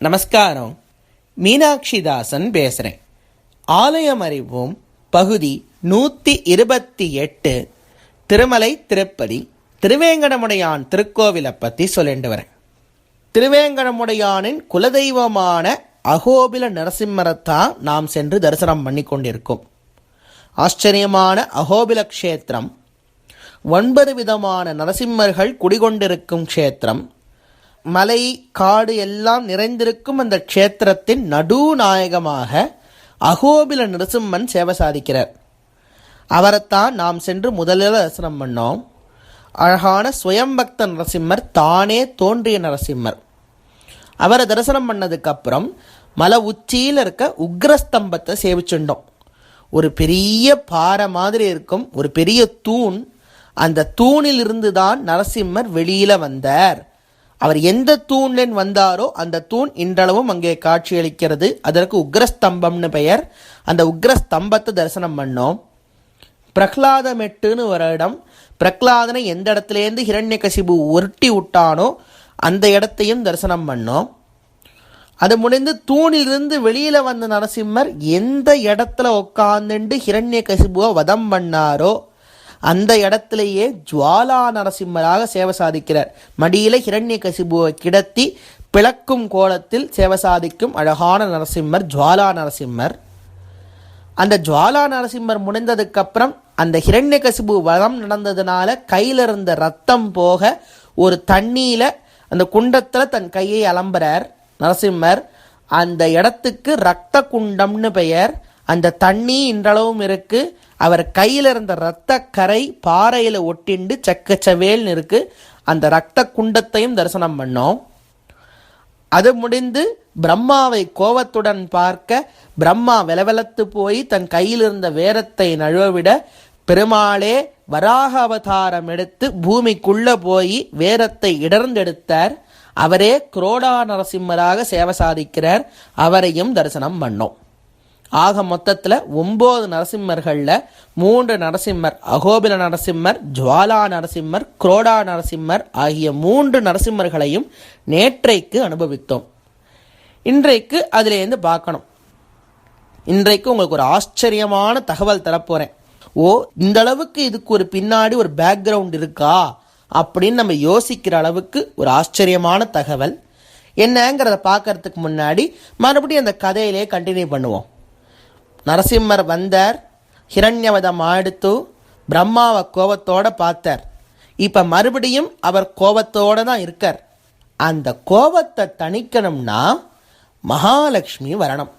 நமஸ்காரம். மீனாட்சி தாசன் பேசுகிறேன் ஆலயம் அறிவோம் பகுதி நூற்றி இருபத்தி எட்டு திருமலை திருப்பதி திருவேங்கடமுடையான் திருக்கோவிலை பற்றி சொல்லிட்டு வரேன். திருவேங்கடமுடையானின் குலதெய்வமான அகோபில நரசிம்மரத்தான் நாம் சென்று தரிசனம் பண்ணி கொண்டிருக்கோம் ஆச்சரியமான அகோபில க்ஷேத்திரம் ஒன்பது விதமான நரசிம்மர்கள் குடிகொண்டிருக்கும் க்ஷேத்திரம் மலை காடு எல்லாம் நிறைந்திருக்கும் அந்த க்ஷேத்திரத்தின் நடுநாயகமாக அகோபில நரசிம்மன் சேவை சாதிக்கிறார். அவரைத்தான் நாம் சென்று முதலில் தரிசனம் பண்ணோம். அழகான சுயம்பக்த நரசிம்மர் தானே தோன்றிய நரசிம்மர். அவரை தரிசனம் பண்ணதுக்கப்புறம் மலை உச்சியில் இருக்க உக்ரஸ்தம்பத்தை சேவிச்சுண்டோம் ஒரு பெரிய பாறை மாதிரி இருக்கும் ஒரு பெரிய தூண். அந்த தூணிலிருந்து தான் நரசிம்மர் வெளியில் வந்தார். அவர் எந்த தூணில் வந்தாரோ அந்த தூண் இன்றளவும் அங்கே காட்சியளிக்கிறது. அதற்கு உக்ரஸ்தம்பம்னு பெயர். அந்த உக்ரஸ்தம்பத்தை தரிசனம் பண்ணோம். பிரகலாதமெட்டுன்னு ஒரு இடம். பிரகலாதனை எந்த இடத்துலேருந்து ஹிரண்யகசிபு உருட்டி விட்டானோ அந்த இடத்தையும் தரிசனம் பண்ணோம். அது முடிந்து தூணிலிருந்து வெளியில் வந்த நரசிம்மர் எந்த இடத்துல உட்காந்துண்டு ஹிரண்யகசிபுவை வதம் பண்ணாரோ அந்த இடத்திலேயே ஜுவாலா நரசிம்மராக சேவை சாதிக்கிறார். மடியில ஹிரண்ய கசிபுவை கிடத்தி பிளக்கும் கோலத்தில் சேவை சாதிக்கும் அழகான நரசிம்மர் ஜுவாலா நரசிம்மர். அந்த ஜுவாலா நரசிம்மர் முடிந்ததுக்கப்புறம் அந்த ஹிரண்யகசிபு வளம் நடந்ததுனால கையில் இருந்த ரத்தம் போக ஒரு தண்ணியில் அந்த குண்டத்தில் தன் கையை அலம்புறார் நரசிம்மர். அந்த இடத்துக்கு ரத்த குண்டம்னு பெயர். அந்த தண்ணி இன்றளவும் இருக்கு. அவர் கையில் இருந்த ரத்த கரை பாறையில் ஒட்டிண்டு சக்கச்சவேல்னு இருக்கு. அந்த ரத்த குண்டத்தையும் தரிசனம் பண்ணோம். அது முடிந்து பிரம்மாவை கோவத்துடன் பார்க்க பிரம்மா வெலவெலத்து போய் தன் கையில் இருந்த வேரத்தை நழுவவிட பெருமாளே வராக அவதாரம் எடுத்து பூமிக்குள்ள போய் வேரத்தை இடர்ந்தெடுத்தார். அவரே குரோடா நரசிம்மராக சேவை சாதிக்கிறார். அவரையும் தரிசனம் பண்ணோம். ஆக மொத்தத்தில் ஒம்பது நரசிம்மர்களில் மூன்று நரசிம்மர் அகோபில நரசிம்மர் ஜுவாலா நரசிம்மர் குரோடா நரசிம்மர் ஆகிய மூன்று நரசிம்மர்களையும் நேற்றைக்கு அனுபவித்தோம். இன்றைக்கு அதிலேருந்து பார்க்கணும். இன்றைக்கு உங்களுக்கு ஒரு ஆச்சரியமான தகவல் தரப்போகிறேன் ஓ இந்த அளவுக்கு இதுக்கு ஒரு பின்னாடி ஒரு பேக்ரவுண்ட் இருக்கா? அப்படின்னு நம்ம யோசிக்கிற அளவுக்கு ஒரு ஆச்சரியமான தகவல். என்னங்கிறத பார்க்கறதுக்கு முன்னாடி மறுபடியும் அந்த கதையிலே கண்டினியூ பண்ணுவோம். நரசிம்மர் வந்தார் ஹிரண்யவதம் ஆடுத்து பிரம்மாவை கோபத்தோட பார்த்தார். இப்போ மறுபடியும் அவர் கோபத்தோடு தான் இருக்கார். அந்த கோபத்தை தணிக்கணும்னா மகாலட்சுமி வரணும்.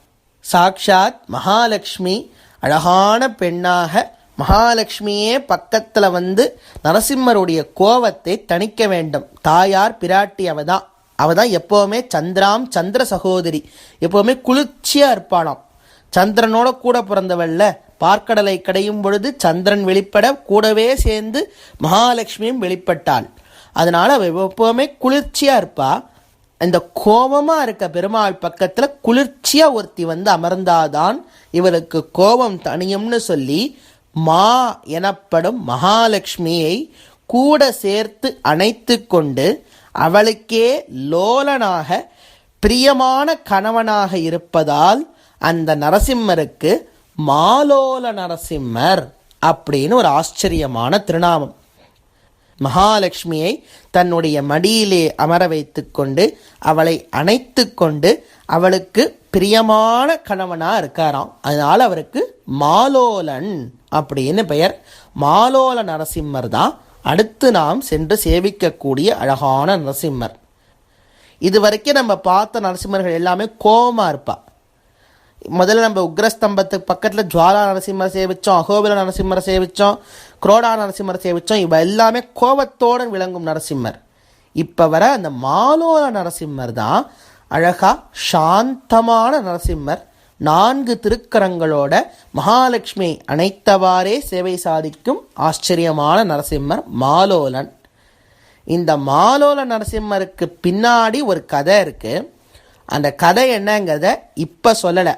சாக்ஷாத் மகாலட்சுமி அழகான பெண்ணாக மகாலட்சுமியே பக்கத்தில் வந்து நரசிம்மருடைய கோபத்தை தணிக்க வேண்டும். தாயார் பிராட்டி அவ தான் அவ தான் எப்போவுமே சந்திராம் சந்திர சகோதரி. எப்போவுமே குளிர்ச்சியாக இருப்பாளாம். சந்திரனோட கூட பிறந்தவள்ல. பார்க்கடலை கடையும் பொழுது சந்திரன் வெளிப்பட கூடவே சேர்ந்து மகாலட்சுமியும் வெளிப்பட்டாள். அதனால் அவள் எப்போவுமே குளிர்ச்சியாக இருப்பா. இந்த கோபமாக இருக்க பெருமாள் பக்கத்தில் குளிர்ச்சியாக ஒருத்தி வந்து அமர்ந்தாதான் இவளுக்கு கோபம் தனியும்னு சொல்லி மா எனப்படும் மகாலட்சுமியை கூட சேர்த்து அணைத்து கொண்டு அவளுக்கே லோலனாக பிரியமான கணவனாக இருப்பதால் அந்த நரசிம்மருக்கு மாலோல நரசிம்மர் அப்படின்னு ஒரு ஆச்சரியமான திருநாமம். மகாலட்சுமியை தன்னுடைய மடியிலே அமர வைத்துக்கொண்டு அவளை அணைத்து கொண்டு அவளுக்கு பிரியமான கணவனாக இருக்காராம். அதனால் அவருக்கு மாலோலன் அப்படின்னு பெயர். மாலோல நரசிம்மர் தான் அடுத்து நாம் சென்று சேவிக்கக்கூடிய அழகான நரசிம்மர். இது வரைக்கும் நம்ம பார்த்த நரசிம்மர்கள் எல்லாமே கோபமாக இருப்பாள் முதல்ல நம்ம உக்ரஸ்தம்பத்துக்கு பக்கத்தில் ஜுவாலா நரசிம்மரை சேவிச்சோம் அகோபில நரசிம்மரை சேவிச்சோம் குரோடா நரசிம்மரை சேவிச்சோம் இவ எல்லாமே கோபத்தோடு விளங்கும் நரசிம்மர். இப்போ வர அந்த மாலோல நரசிம்மர் தான் அழகாக சாந்தமான நரசிம்மர். நான்கு திருக்கரங்களோட மகாலட்சுமி அனைத்தவாறே சேவை சாதிக்கும் ஆச்சரியமான நரசிம்மர் மாலோலன். இந்த மாலோல நரசிம்மருக்கு பின்னாடி ஒரு கதை இருக்குது அந்த கதை என்னங்கிறத இப்போ சொல்லலை.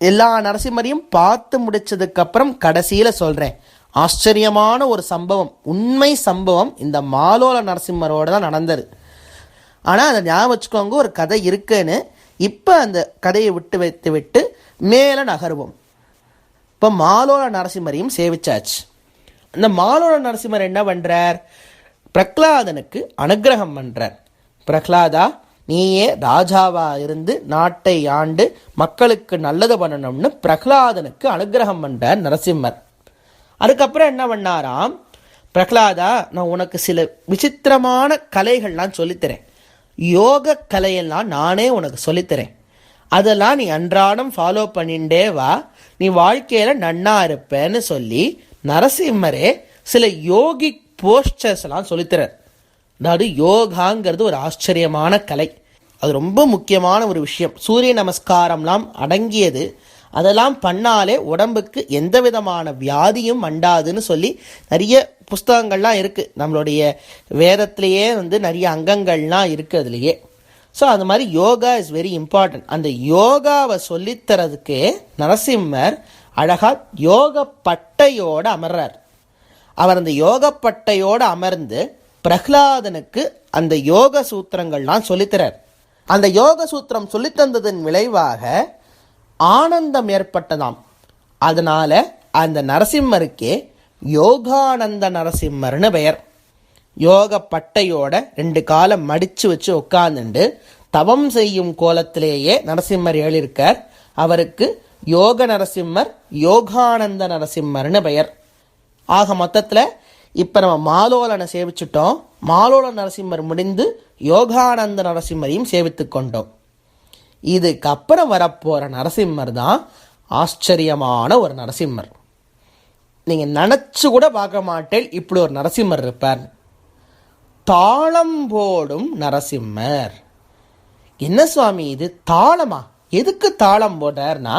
எல்லா நரசிம்மரையும் பார்த்து முடிச்சதுக்கப்புறம் கடைசியில் சொல்கிறேன் ஆச்சரியமான ஒரு சம்பவம் உண்மை சம்பவம் இந்த மாலோல நரசிம்மரோட தான் நடந்தது. ஆனால் அதை ஞாபகம் வச்சுக்கோங்க ஒரு கதை இருக்குன்னு இப்போ அந்த கதையை விட்டு வைத்து விட்டு மேலே நகருவோம். இப்போ மாலோல நரசிம்மரையும் சேவிச்சாச்சு. இந்த மாலோல நரசிம்மர் என்ன பண்ணுறார் பிரகலாதனுக்கு அனுக்கிரகம் பண்ணுறார் பிரகலாதா நீயே ராஜாவா இருந்து நாட்டை ஆண்டு மக்களுக்கு நல்லது பண்ணணும்னு பிரகலாதனுக்கு அனுக்கிரகம் பண்ணுறார் நரசிம்மர். அதுக்கப்புறம் என்ன பண்ணாராம்? பிரகலாதா நான் உனக்கு சில விசித்திரமான கலைகள்லாம் சொல்லித்தரேன். யோக கலையெல்லாம் நானே உனக்கு சொல்லித்தரேன். அதெல்லாம் நீ அன்றாடம் ஃபாலோ பண்ணிண்டே வா. நீ வாழ்க்கையில் நன்னா இருப்பேன்னு சொல்லி நரசிம்மரே சில யோகிக் போஸ்டர்ஸ்லாம் சொல்லித்தரார். அதாவது யோகாங்கிறது ஒரு ஆச்சரியமான கலை. அது ரொம்ப முக்கியமான ஒரு விஷயம். சூரிய நமஸ்காரம்லாம் அடங்கியது. அதெல்லாம் பண்ணாலே உடம்புக்கு எந்த விதமான வியாதியும் மண்டாதுன்னு சொல்லி நிறைய புஸ்தகங்கள்லாம் இருக்குது நம்மளுடைய வேதத்திலேயே வந்து நிறைய அங்கங்கள்லாம் இருக்குது அதுலேயே. ஸோ அது மாதிரி யோகா இஸ் வெரி இம்பார்ட்டன்ட் அந்த யோகாவை சொல்லித்தரதுக்கு நரசிம்மர் அழகாக யோக பட்டையோடு அமர்றார். அவர் அந்த யோக பட்டையோடு அமர்ந்து பிரஹ்லாதனுக்கு அந்த யோக சூத்திரங்கள்லாம் சொல்லித்தரார். அந்த யோக சூத்திரம் சொல்லித்தந்ததன் விளைவாக ஆனந்தம் ஏற்பட்டதாம். அதனால் அந்த நரசிம்மருக்கே யோகானந்த நரசிம்மர்னு பெயர். யோக பட்டையோட ரெண்டு காலம் மடித்து வச்சு உட்காந்துண்டு தவம் செய்யும் கோலத்திலேயே நரசிம்மர் எழுதியிருக்கார் அவருக்கு யோக நரசிம்மர் யோகானந்த நரசிம்மர்னு பெயர். ஆக மொத்தத்தில் இப்போ நம்ம மாலோலனை சேவிச்சிட்டோம். மாலோல நரசிம்மர் முடிந்து யோகானந்த நரசிம்மரையும் சேவித்து கொண்டோம். இதுக்கப்புறம் வரப்போகிற நரசிம்மர் தான் ஆச்சரியமான ஒரு நரசிம்மர். நீங்கள் நினச்சி கூட பார்க்க மாட்டேன் இப்படி ஒரு நரசிம்மர் இருப்பார். தாளம் போடும் நரசிம்மர். என்ன சுவாமி இது? தாளமா? எதுக்கு தாளம் போடுறார்னா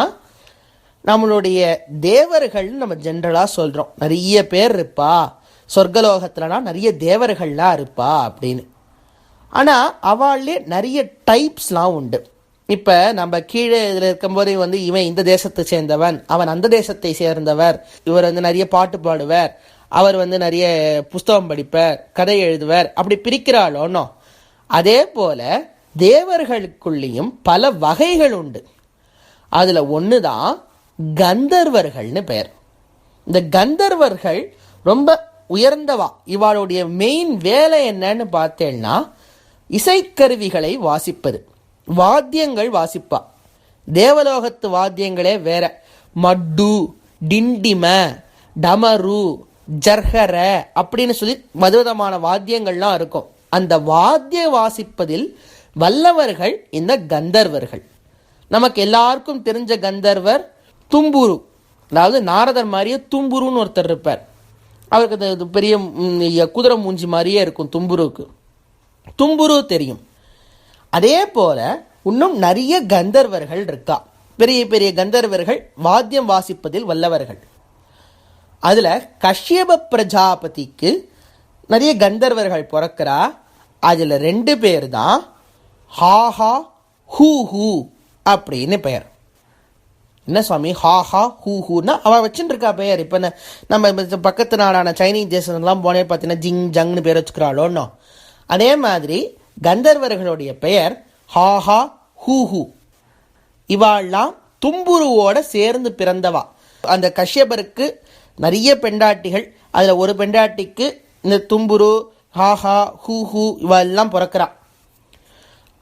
நம்மளுடைய தேவர்கள் நம்ம ஜென்ரலாக சொல்கிறோம் நிறைய பேர் இருப்பா. சொர்க்கலோகத்துலனா நிறைய தேவர்கள்லாம் இருப்பா அப்படின்னு. ஆனால் அவள்லே நிறைய டைப்ஸ்லாம் உண்டு. இப்போ நம்ம கீழே இதில் இருக்கும்போது வந்து இவன் இந்த தேசத்தை சேர்ந்தவன் அவன் அந்த தேசத்தை சேர்ந்தவர் இவர் வந்து நிறைய பாட்டு பாடுவர் அவர் வந்து நிறைய புஸ்தகம் படிப்பார் கதை எழுதுவர் அப்படி பிரிக்கிறாளோனோ அதே போல் தேவர்களுக்குள்ளேயும் பல வகைகள் உண்டு. அதில் ஒன்று தான் கந்தர்வர்கள்னு பெயர் இந்த கந்தர்வர்கள் ரொம்ப உயர்ந்தவா? இவாளுடைய மெயின் வேலை என்னன்னு பார்த்தேன்னா இசைக்கருவிகளை வாசிப்பது. வாத்தியங்கள் வாசிப்பா. தேவலோகத்து வாத்தியங்களே வேற. மட்டு டிண்டிம டமரு ஜர்ஹர அப்படின்னு சொல்லி மதுவிதமான வாத்தியங்கள்லாம் இருக்கும். அந்த வாத்திய வாசிப்பதில் வல்லவர்கள் இந்த கந்தர்வர்கள். நமக்கு எல்லாருக்கும் தெரிஞ்ச கந்தர்வர் தும்புரு. அதாவது நாரதர் மாதிரியே தும்புருன்னு ஒருத்தர் இருப்பார். அவருக்கு அது- பெரிய குதிரை மூஞ்சி மாதிரியே இருக்கும் தும்புருக்கு தும்புரு தெரியும். அதே போல இன்னும் நிறைய கந்தர்வர்கள் இருக்கா. பெரிய பெரிய கந்தர்வர்கள் வாத்தியம் வாசிப்பதில் வல்லவர்கள். அதில் கஷ்யப பிரஜாபதிக்கு நிறைய கந்தர்வர்கள் பிறக்கிறா. அதில் ரெண்டு பேர் தான் ஹாஹா ஹூ ஹூ அப்படின்னு பெயர். என்ன சுவாமி? ஹா ஹூ ஹூனா அவள் வச்சுட்டு இருக்கா பெயர். இப்போ நம்ம பக்கத்து நாடான சைனீஸ் தேசம்லாம் போனே பார்த்தீங்கன்னா ஜிங் ஜங்னு பேர் வச்சுக்கிறாளோன்னோ அதே மாதிரி கந்தர்வர்களுடைய பெயர் ஹா ஹா ஹூ ஹூ. இவாள்லாம் தும்புருவோட சேர்ந்து பிறந்தவா. அந்த கஷ்யபருக்கு நிறைய பெண்டாட்டிகள். அதில் ஒரு பெண்டாட்டிக்கு இந்த தும்புரு ஹாஹா ஹூ ஹூ இவெல்லாம் பிறக்கிறான்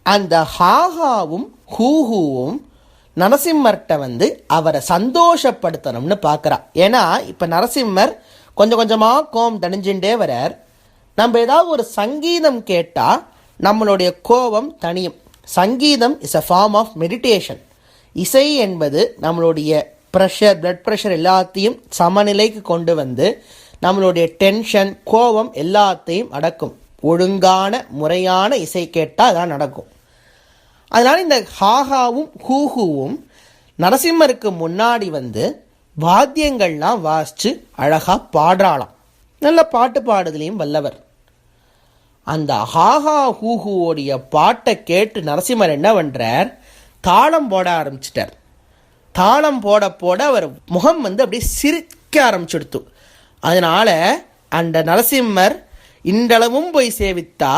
அந்த ஹாஹாவும் ஹூஹூவும் நரசிம்மர்கிட்ட வந்து அவரை சந்தோஷப்படுத்தணும்னு பார்க்குறா. ஏன்னா இப்போ நரசிம்மர் கொஞ்சம் கொஞ்சமாக கோபம் தணிஞ்சுட்டே வரார். நம்ம ஏதாவது ஒரு சங்கீதம் கேட்டால் நம்மளுடைய கோபம் தனியும் சங்கீதம் is a form of meditation இசை என்பது நம்மளுடைய ப்ரெஷர் பிளட் ப்ரெஷர் எல்லாத்தையும் சமநிலைக்கு கொண்டு வந்து நம்மளுடைய டென்ஷன் கோபம் எல்லாத்தையும் அடக்கும். ஒழுங்கான முறையான இசை கேட்டால் அதான் நடக்கும். அதனால் இந்த ஹாஹாவும் ஹூஹூவும் நரசிம்மருக்கு முன்னாடி வந்து வாத்தியங்கள்லாம் வாசிச்சு அழகாக பாடுறாளாம். நல்ல பாட்டு பாடுதலையும் வல்லவர். அந்த ஹாஹா ஹூஹூவோடைய பாட்டை கேட்டு நரசிம்மர் என்ன பண்ணுறார் தாளம் போட ஆரம்பிச்சிட்டார். தாளம் போட போட அவர் முகம் வந்து அப்படியே சிரிக்க ஆரம்பிச்சுடுத்து. அதனால் அந்த நரசிம்மர் இன்றளவும் போய் சேவித்தா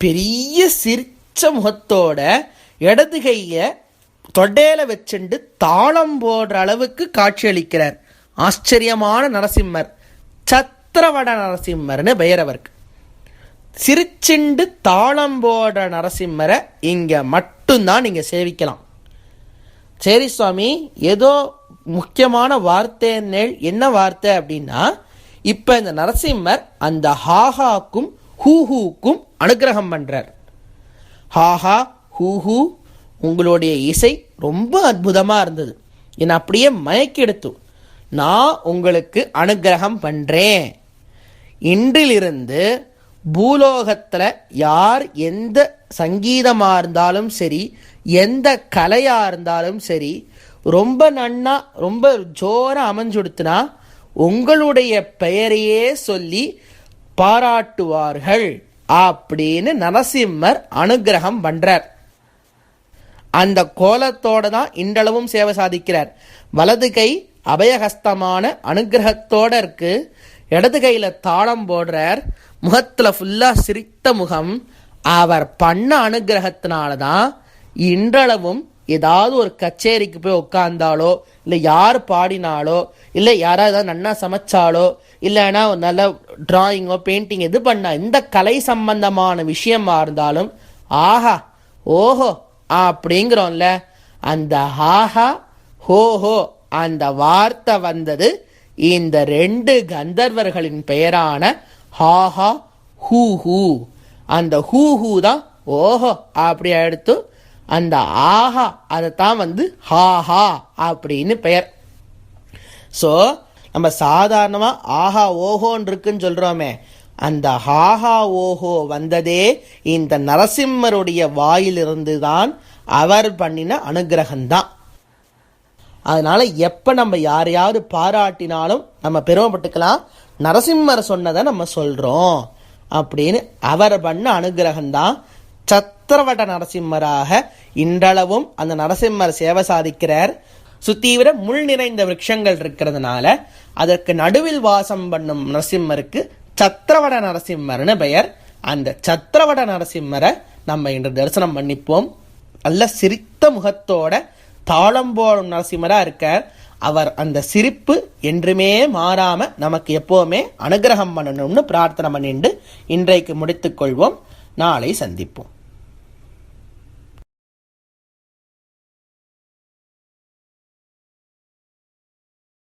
பெரிய சிரிச்ச முகத்தோட இடது கையை தொடையில வச்சுண்டு தாளம் போடுற அளவுக்கு காட்சியளிக்கிறார். ஆச்சரியமான நரசிம்மர். சத்திரவட நரசிம்மர்னு பெயர் அவருக்கு. சிரிச்சிண்டு தாளம் போடுற நரசிம்மரை இங்கே மட்டும்தான் நீங்கள் சேவிக்கலாம். சரி சுவாமி ஏதோ முக்கியமான வார்த்தை என்ன வார்த்தை அப்படின்னா இப்போ இந்த நரசிம்மர் அந்த ஹாஹாக்கும் ஹூஹூக்கும் அனுகிரகம் பண்ணுறார் ஹாஹா ஹூஹூ உங்களுடைய இசை ரொம்ப அற்புதமாக இருந்தது. என்னை அப்படியே மயக்கெடுத்து நான் உங்களுக்கு அனுகிரகம் பண்ணுறேன் இன்றிலிருந்து பூலோகத்தில் யார் எந்த சங்கீதமாக இருந்தாலும் சரி எந்த கலையாக இருந்தாலும் சரி ரொம்ப நன்னா ரொம்ப ஜோராக அமைஞ்சுடுத்துனா உங்களுடைய பெயரையே சொல்லி பாராட்டுவார்கள் அப்படின்னு நரசிம்மர் அனுகிரகம் பண்ணுறார் அந்த கோலத்தோடு தான் இன்றளவும் சேவை சாதிக்கிறார். வலது கை அபயஹஸ்தமான அனுகிரகத்தோட இருக்கு. இடது கையில் தாளம் போடுறார். முகத்தில் ஃபுல்லாக சிரித்த முகம். அவர் பண்ண அனுகிரகத்தினால தான் இன்றளவும் ஏதாவது ஒரு கச்சேரிக்கு போய் உட்காந்தாலோ இல்லை யார் பாடினாலோ இல்லை யாராவது ஏதாவது நன்னா சமைச்சாலோ இல்லைன்னா ஒரு நல்ல டிராயிங்கோ பெயிண்டிங் எது பண்ணால் இந்த கலை சம்பந்தமான விஷயமா இருந்தாலும் ஆஹா ஓஹோ அப்படிங்கிறோம்ல. அந்த ஹாஹா ஹோஹோ அந்த வார்த்தை வந்தது இந்த ரெண்டு கந்தர்வர்களின் பெயரான ஹாஹா ஹூ ஹூ. அந்த ஹூ ஹூ தான் ஓஹோ அப்படி எடுத்து அந்த ஆஹா அதை தான் வந்து ஹாஹா அப்படின்னு பெயர். ஸோ நம்ம சாதாரணமாக ஆஹா ஓஹோன்னு இருக்குன்னு சொல்கிறோமே அந்த ஹாஹா ஓஹோ வந்ததே இந்த நரசிம்மருடைய வாயிலிருந்து தான் அவர் பண்ணின அனுகிரகம்தான். அதனால எப்போ நம்ம யாரையாவது பாராட்டினாலும் நம்ம பெருமைப்பட்டுக்கலாம் நரசிம்மர் சொன்னதை நம்ம சொல்கிறோம் அப்படின்னு அவர் பண்ண அனுகிரகம்தான். சத்திரவட்ட நரசிம்மராக இன்றளவும் அந்த நரசிம்மர் சேவை சாதிக்கிறார். சுத்தீவிர முள் நிறைந்த விருட்சங்கள் இருக்கிறதுனால அதற்கு நடுவில் வாசம் பண்ணும் நரசிம்மருக்கு சத்திரவட நரசிம்மர்னு பெயர். அந்த சத்திரவட நரசிம்மரை நம்ம இன்று தரிசனம் பண்ணிப்போம். நல்ல சிரித்த முகத்தோட தாளம் போடும் நரசிம்மராக இருக்கார். அவர் அந்த சிரிப்பு என்றுமே மாறாம நமக்கு எப்போவுமே அனுகிரகம் பண்ணணும்னு பிரார்த்தனை பண்ணிட்டு இன்றைக்கு முடித்துக்கொள்வோம் நாளை சந்திப்போம்.